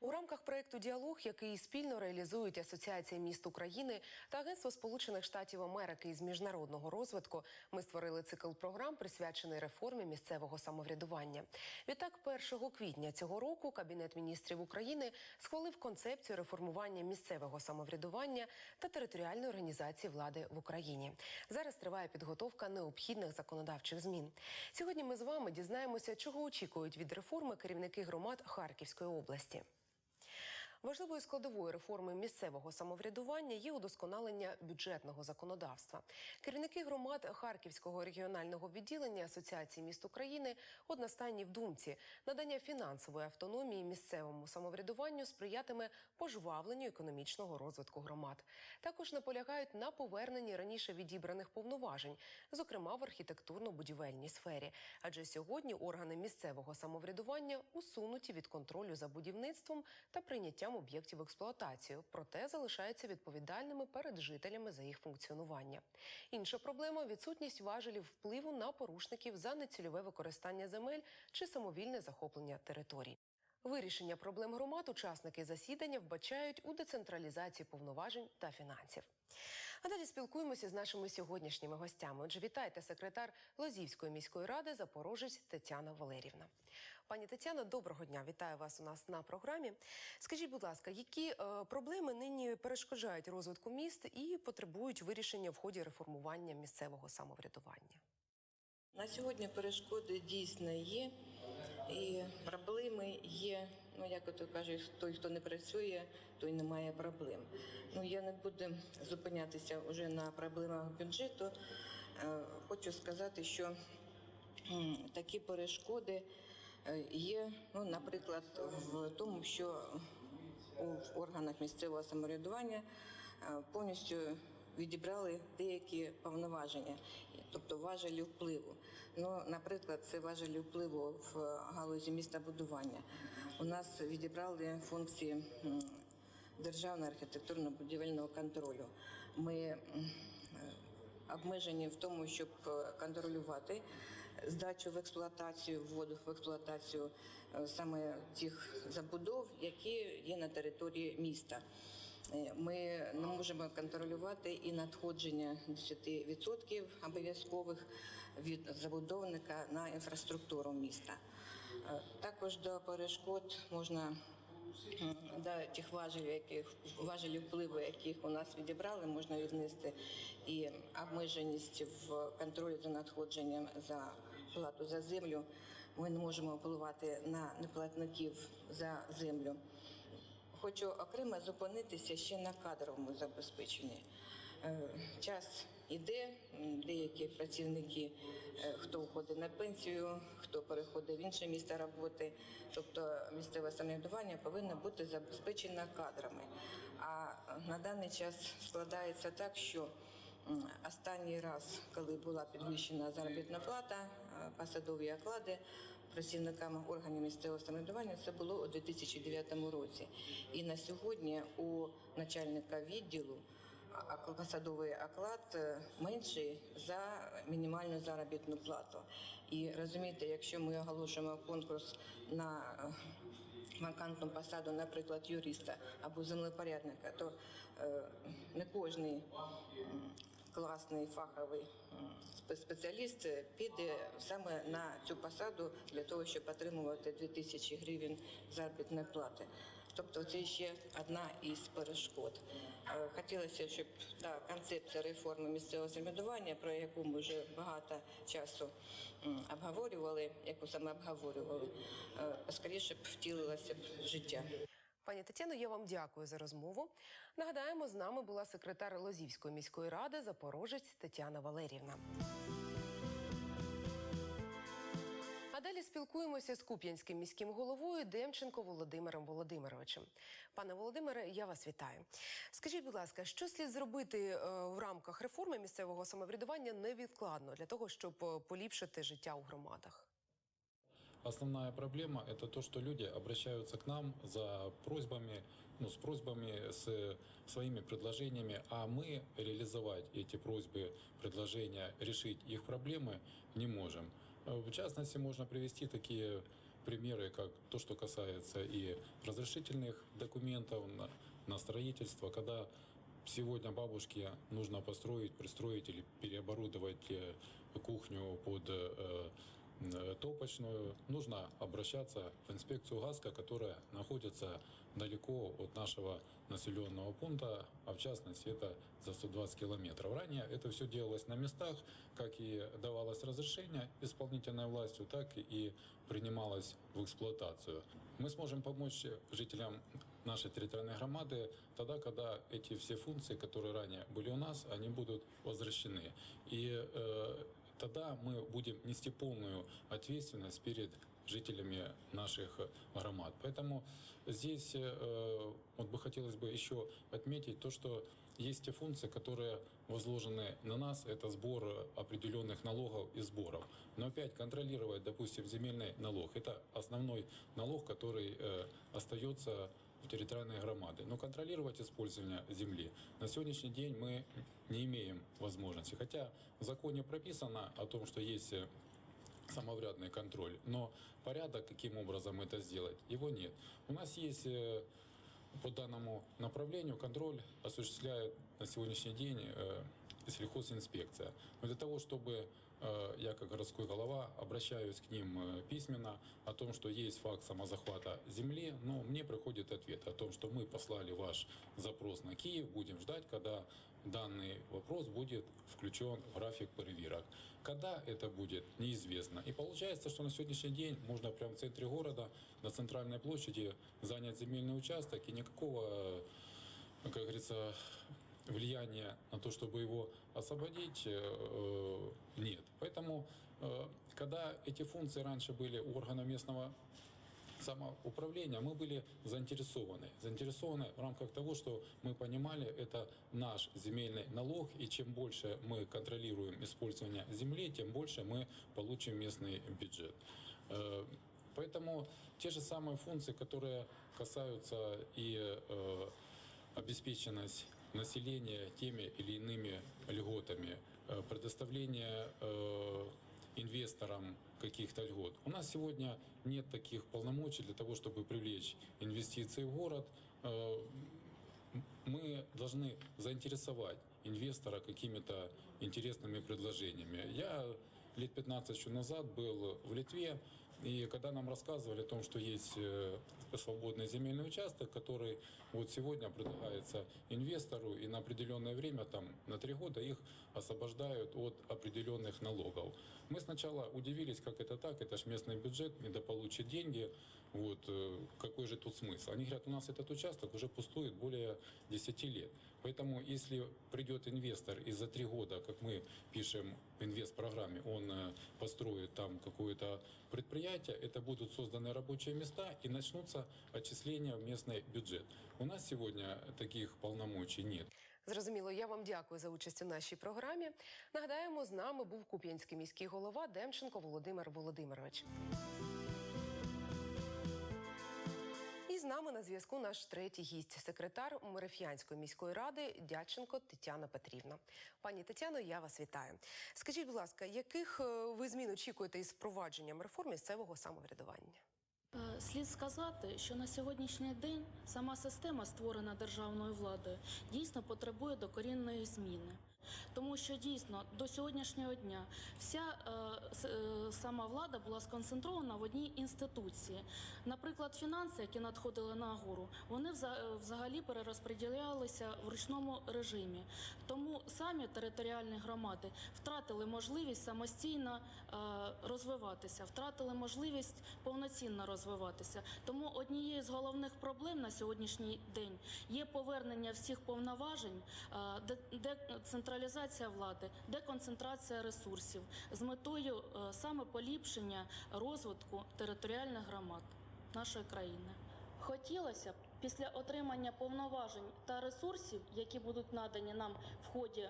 У рамках проєкту Діалог, який спільно реалізують Асоціація міст України та Агентство Сполучених Штатів Америки із міжнародного розвитку, ми створили цикл програм, присвячений реформі місцевого самоврядування. Відтак, 1 квітня цього року Кабінет міністрів України схвалив концепцію реформування місцевого самоврядування та територіальної організації влади в Україні. Зараз триває підготовка необхідних законодавчих змін. Сьогодні ми з вами дізнаємося, чого очікують від реформи керівники громад Харківської області. Важливою складовою реформи місцевого самоврядування є удосконалення бюджетного законодавства. Керівники громад Харківського регіонального відділення Асоціації міст України одностайні в думці надання фінансової автономії місцевому самоврядуванню сприятиме пожвавленню економічного розвитку громад. Також наполягають на поверненні раніше відібраних повноважень, зокрема в архітектурно-будівельній сфері. Адже сьогодні органи місцевого самоврядування усунуті від контролю за будівництвом та прийняттям об'єктів експлуатацію, проте залишаються відповідальними перед жителями за їх функціонування. Інша проблема відсутність важелів впливу на порушників за нецільове використання земель чи самовільне захоплення територій. Вирішення проблем громад учасники засідання вбачають у децентралізації повноважень та фінансів. А далі спілкуємося з нашими сьогоднішніми гостями. Отже, вітайте секретар Лозівської міської ради Запорожець Тетяна Валерівна. Пані Тетяно, доброго дня! Вітаю вас у нас на програмі. Скажіть, будь ласка, які е, проблеми нині перешкоджають розвитку міст і потребують вирішення в ході реформування місцевого самоврядування? На сьогодні перешкоди дійсно є, і проблеми як ото кажуть, той, хто не працює, той не має проблем. Ну, я не буду зупинятися вже на проблемах бюджету. Е, Хочу сказати, що такі перешкоди е, є, ну, наприклад, в тому, що у органах місцевого самоврядування е, повністю відібрали деякі повноваження, тобто важелі впливу. Ну, наприклад, це важелі впливу в галузі містобудування. У нас відібрали функції державного архітектурно-будівельного контролю. Ми обмежені в тому, щоб е, контролювати здачу в експлуатацію, вводу в експлуатацію е, саме тих забудов, які є на території міста. Е, Ми не можемо контролювати і надходження 10% обов'язкових від забудовника на інфраструктуру міста. Е, Також до перешкод можна до тих важелів, яких важелів впливу, яких у нас відібрали, можна віднести і обмеженість в контролі за надходженням за плату за землю. Ми не можемо впливати на неплатників за землю. Хочу окремо зупинитися ще на кадровому забезпеченні. Е, Час іде, деякі працівники, е, хто входить на пенсію, хто переходить в інше місце роботи, тобто місцеве самоврядування повинно бути забезпечено кадрами. А на даний час складається так, що останній раз, коли була підвищена заробітна плата, е, посадові оклади працівниками органів місцевого самоврядування, це було у 2009 році. І на сьогодні у начальника відділу посадовий оклад е, менший за мінімальну заробітну плату. І розумієте, якщо ми оголошуємо конкурс на е, вакантну посаду, наприклад, юриста або землепорядника, то е, не кожний класний фаховий спеціаліст е, піде саме на цю посаду для того, щоб отримувати 2000 гривень заробітної плати. Тобто це ще одна із перешкод. Е, Хотілося, щоб та концепція реформи місцевого самоврядування, про яку ми вже багато часу обговорювали, яку саме обговорювали, е, скоріше б втілилася в життя. Пані Тетяно, я вам дякую за розмову. Нагадаємо, з нами була секретар Лозівської міської ради Запорожець Тетяна Валерівна. А далі спілкуємося з Куп'янським міським головою Демченко Володимиром Володимировичем. Пане Володимире, я вас вітаю. Скажіть, будь ласка, що слід зробити е, в рамках реформи місцевого самоврядування невідкладно для того, щоб е, поліпшити життя у громадах? Основная проблема – это то, что люди обращаются к нам за просьбами, ну, с просьбами, с своими предложениями, а мы реализовать эти просьбы, предложения, решить их проблемы не можем. В частности, можно привести такие примеры, как то, что касается и разрешительных документов на, на строительство, когда сегодня бабушке нужно построить, пристроить или переоборудовать э, кухню под э, топочную, нужно обращаться в инспекцию ГАСКО, которая находится далеко от нашего населенного пункта, а в частности это за 120 километров. Ранее это все делалось на местах, как и давалось разрешение исполнительной властью, так и принималось в эксплуатацию. Мы сможем помочь жителям нашей территориальной громады тогда, когда эти все функции, которые ранее были у нас, они будут возвращены. И э, тогда мы будем нести полную ответственность перед жителями наших громад. Поэтому здесь э, вот бы хотелось бы еще отметить то, что есть те функции, которые возложены на нас, это сбор определенных налогов и сборов. Но опять контролировать, допустим, земельный налог, это основной налог, который э, остается в территориальной громады. Но контролировать использование земли на сегодняшний день мы не имеем возможности. Хотя в законе прописано о том, что есть э, самоврядный контроль, но порядок, каким образом это сделать, его нет. У нас есть э, по данному направлению контроль осуществляет на сегодняшний день э, сельхозинспекция. Но для того, чтобы э, я как городской голова обращаюсь к ним э, письменно о том, что есть факт самозахвата земли, но мне приходит ответ о том, что мы послали ваш запрос на Киев, будем ждать, когда данный вопрос будет включен в график проверок. Когда это будет, неизвестно. И получается, что на сегодняшний день можно прямо в центре города, на центральной площади занять земельный участок и никакого, э, как говорится, влияния на то, чтобы его освободить, э, нет. Поэтому, э, когда эти функции раньше были у органов местного самоуправления, мы были заинтересованы. Заинтересованы в рамках того, что мы понимали, это наш земельный налог, и чем больше мы контролируем использование земли, тем больше мы получим местный бюджет. Э, Поэтому те же самые функции, которые касаются и э, обеспеченность населения теми или иными льготами, э, предоставление э, инвесторам каких-то льгот. У нас сегодня нет таких полномочий для того, чтобы привлечь инвестиции в город. Э, Мы должны заинтересовать инвестора какими-то интересными предложениями. Я лет 15 еще назад был в Литве, и когда нам рассказывали о том, что есть э, свободный земельный участок, который вот сегодня предлагается инвестору, и на определенное время, там на три года, их освобождают от определенных налогов. Мы сначала удивились, как это так, это ж местный бюджет, недополучит деньги, вот, э, какой же тут смысл? Они говорят, у нас этот участок уже пустует более 10 лет. Поэтому, если придет инвестор и за три года, как мы пишем в инвест-программе, он э, построит там какое-то предприятие, это будут созданы рабочие места и начнутся отчисления в местный бюджет. У нас сегодня таких полномочий нет. Зрозуміло, я вам дякую за участь у нашій програмі. Нагадаємо, з нами був Куп'янський міський голова Демченко Володимир Володимирович. З нами на зв'язку наш третій гість, секретар Мереф'янської міської ради Дяченко Тетяна Петрівна. Пані Тетяно, я вас вітаю. Скажіть, будь ласка, яких е, ви змін очікуєте із впровадженням реформ місцевого самоврядування? Е, Слід сказати, що на сьогоднішній день сама система, створена державною владою, дійсно потребує докорінної зміни. Тому що дійсно до сьогоднішнього дня вся е, е, сама влада була сконцентрована в одній інституції. Наприклад, фінанси, які надходили на гору, вони е, взагалі перерозподілялися в ручному режимі. Тому самі територіальні громади втратили можливість самостійно е, розвиватися, втратили можливість повноцінно розвиватися. Тому однією з головних проблем на сьогоднішній день є повернення всіх повноважень, е, де- децентралізація влади, деконцентрація ресурсів з метою е, саме поліпшення розвитку територіальних громад нашої країни. Хотілося б після отримання повноважень та ресурсів, які будуть надані нам в ході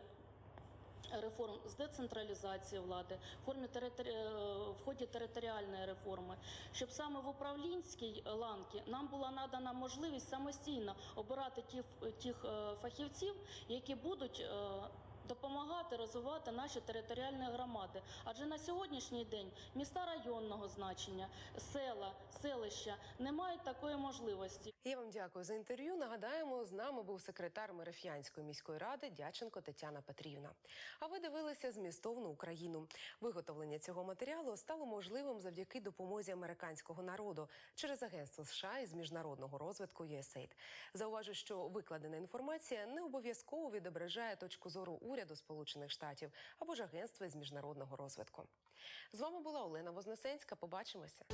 реформ з децентралізації влади, в, формі теritори- е, в ході територіальної реформи, щоб саме в управлінській ланці нам була надана можливість самостійно обирати ті, тих е, фахівців, які будуть допомагати розвивати наші територіальні громади. Адже на сьогоднішній день міста районного значення, села, селища не мають такої можливості. Я вам дякую за інтерв'ю. Нагадаємо, з нами був секретар Мереф'янської міської ради Дяченко Тетяна Петрівна. А ви дивилися змістовну Україну. Виготовлення цього матеріалу стало можливим завдяки допомозі американського народу через агентство США із міжнародного розвитку USAID. Зауважу, що викладена інформація не обов'язково відображає точку зору уряду Сполучених Штатів або ж агентства з міжнародного розвитку. З вами була Олена Вознесенська. Побачимося.